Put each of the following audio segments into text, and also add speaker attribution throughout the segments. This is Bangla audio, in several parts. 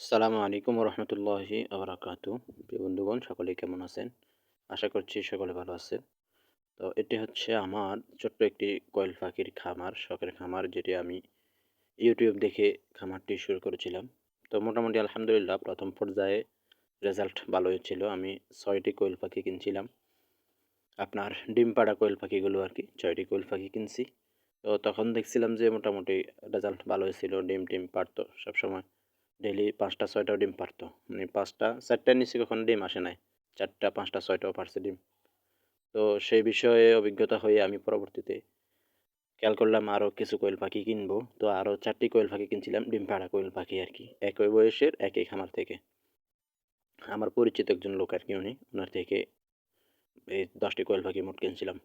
Speaker 1: সালামু আলাইকুম রহমতুল্লাহি আবরাকাত প্রিয় বন্ধুগণ, সকলেই কেমন আছেন? আশা করছি সকলে ভালো আছেন। তো এটি হচ্ছে আমার ছোট্ট একটি কয়েল পাখির খামার, শখের খামার, যেটি আমি ইউটিউব দেখে খামারটি শুরু করেছিলাম। তো মোটামুটি আলহামদুলিল্লাহ প্রথম পর্যায়ে রেজাল্ট ভালো হয়েছিল আমি ছয়টি কোয়েল পাখি কিনছিলাম। আপনার ডিম পাড়া কোয়েল পাখিগুলো আর কি, ছয়টি কোয়েল পাখি কিনছি। তো তখন দেখছিলাম যে মোটামুটি রেজাল্ট ভালো হয়েছিল ডিম টিম পারতো সবসময়। ডেলি পাঁচটা, ছয়টাও ডিম পারতো। মানে পাঁচটা, চারটার নিচে কখনো ডিম আসে নাই। চারটা, পাঁচটা, ছয়টাও পারছে ডিম। তো সেই বিষয়ে অভিজ্ঞতা হয়ে আমি পরবর্তীতে খেয়াল করলাম আরও কিছু কোয়েল পাখি কিনবো। তো আরও চারটি কোয়েল পাখি কিনছিলাম, ডিম পাড়া কোয়েল পাখি আর কি। একই বয়সের, একই খামার থেকে। আমার পরিচিত একজন লোক আর কি উনি। ওনার থেকে এই দশটি কোয়েল পাখি মোট কিনছিলাম।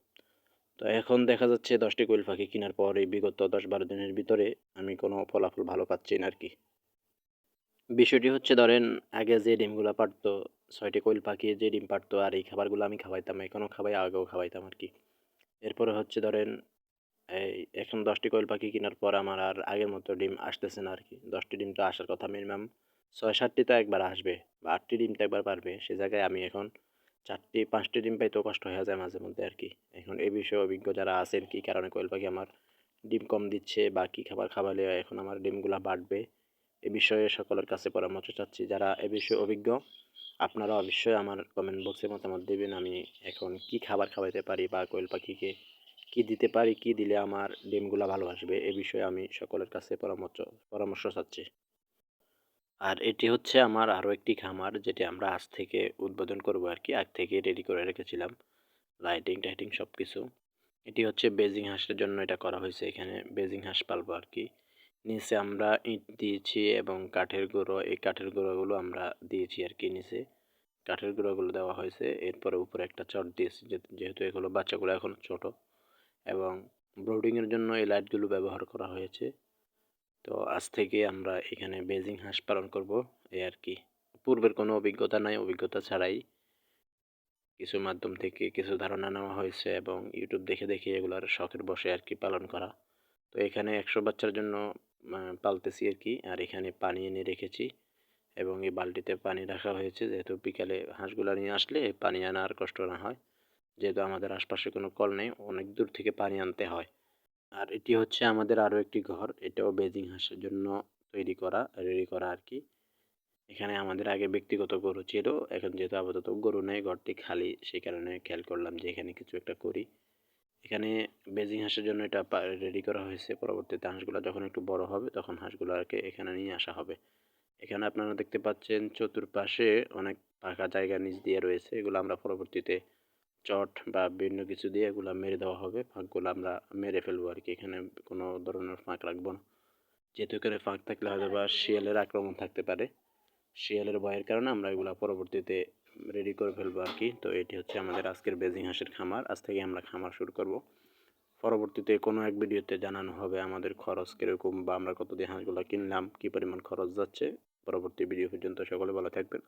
Speaker 1: তো এখন দেখা যাচ্ছে দশটি কোয়েল পাখি কেনার পর এই বিগত দশ বারো দিনের ভিতরে আমি কোনো ফলাফল ভালো পাচ্ছি না আর কি। বিষয়টি হচ্ছে, ধরেন আগে যে ডিমগুলো পারতো, ছয়টি কোয়েল পাখি যে ডিম পারতো আর এই খাবারগুলো আমি খাওয়াইতাম এখনও খাওয়াই, আগেও খাওয়াইতাম আর কি এরপরে হচ্ছে, ধরেন এই এখন দশটি কোয়েল পাখি কেনার পর আমার আর আগের মতো ডিম আসতেছে না আর কি দশটি ডিম তো আসার কথা মিনিমাম। ছয় সাতটি তো একবার আসবে বা আটটি ডিম তো একবার পারবে। সে জায়গায় আমি এখন চারটি, পাঁচটি ডিম পাইতেও কষ্ট হয়ে যায় মাঝে মধ্যে আর কি এখন এই বিষয়ে অভিজ্ঞ যারা আছেন, কী কারণে কোয়েল পাখি আমার ডিম কম দিচ্ছে বা কী খাবার খাওয়ালে এখন আমার ডিমগুলো বাড়বে এ বিষয়ে সকলের কাছে পরামর্শ চাচ্ছি। যারা এ বিষয়ে অভিজ্ঞ, আপনারা অবশ্যই আমার কমেন্ট বক্সে মতামত দেবেন। আমি এখন কি খাবার খাওয়াইতে পারি বা কোয়েল পাখিকে কি দিতে পারি, কি দিলে আমার ডিমগুলো ভালো আসবে, এ বিষয়ে আমি সকলের কাছে পরামর্শ পরামর্শ চাচ্ছি। আর এটি হচ্ছে আমার আরও একটি খামার, যেটি আমরা আজ থেকে উদ্বোধন করব আর কি আগ থেকে রেডি করে রেখেছিলাম লাইটিং টাইটিং সব কিছু এটি হচ্ছে বেজিং হাঁসের জন্য এটা করা হয়েছে। এখানে বেজিং হাঁস পালবো আর কি নিচে আমরা ইট দিয়েছি এবং কাঠের গুঁড়ো, এই কাঠের গুঁড়োগুলো আমরা দিয়েছি আর কি নিচে। কাঠের গুঁড়োগুলো দেওয়া হয়েছে। এরপরে উপরে একটা চট দিয়েছি যেহেতু এগুলো বাচ্চাগুলো এখন ছোট। এবং ব্রোডিংয়ের জন্য এই লাইটগুলো ব্যবহার করা হয়েছে। তো আজ থেকে আমরা এখানে বেজিং হাঁস পালন করব। এই আর কি। পূর্বের কোনো অভিজ্ঞতা নাই, অভিজ্ঞতা ছাড়াই কিছু মাধ্যম থেকে কিছু ধারণা নেওয়া হয়েছে এবং ইউটিউব দেখে দেখে এগুলোর শখের বসে আর কি পালন করা। তো এখানে একশো বাচ্চার জন্য পালতেছি আর কি আর এখানে পানি এনে রেখেছি এবং এই বালতিতে পানি রাখা হয়েছে। যেহেতু বিকালে হাঁসগুলো নিয়ে আসলে পানি আনা আর কষ্ট না হয়, যেহেতু আমাদের আশপাশে কোনো কল নেই, অনেক দূর থেকে পানি আনতে হয়। আর এটি হচ্ছে আমাদের আরও একটি ঘর। এটাও বেজিং হাঁসের জন্য তৈরি করা রেডি করা আর কি এখানে আমাদের আগে ব্যক্তিগত গরু ছিল, এখন যেহেতু আপাতত গরু নেই, ঘরটি খালি, সেই কারণে খেয়াল করলাম যে এখানে কিছু একটা করি। এখানে বেজিং হাঁসের জন্য এটা রেডি করা হয়েছে। পরবর্তীতে হাঁসগুলো যখন একটু বড় হবে, তখন হাঁসগুলোকে এখানে নিয়ে আসা হবে। এখানে আপনারা দেখতে পাচ্ছেন চতুর্পাশে অনেক ফাঁকা জায়গা নিচ দিয়ে রয়েছে। এগুলো আমরা পরবর্তীতে চট বা বিভিন্ন কিছু দিয়ে এগুলো মেরে দেওয়া হবে। ফাঁকগুলো আমরা মেরে ফেলব আর কি এখানে কোনো ধরনের ফাঁক রাখব না। যেহেতু এখানে ফাঁক থাকলে হয়তো বা শিয়ালের আক্রমণ থাকতে পারে। শিয়ালের ভয়ের কারণে আমরা এগুলো পরবর্তীতে রেডি করে ফেলব আর কি। তো এটি হচ্ছে আমাদের আজকের বেজিং হাঁসের খামার। আজ থেকে আমরা খামার শুরু করব। পরবর্তীতে কোনো এক ভিডিওতে জানানো হবে আমাদের খরচ কীরকম বা আমরা কত দিয়ে হাঁসগুলো কিনলাম, কী পরিমাণ খরচ যাচ্ছে। পরবর্তী ভিডিও পর্যন্ত সকলে ভালো থাকবেন।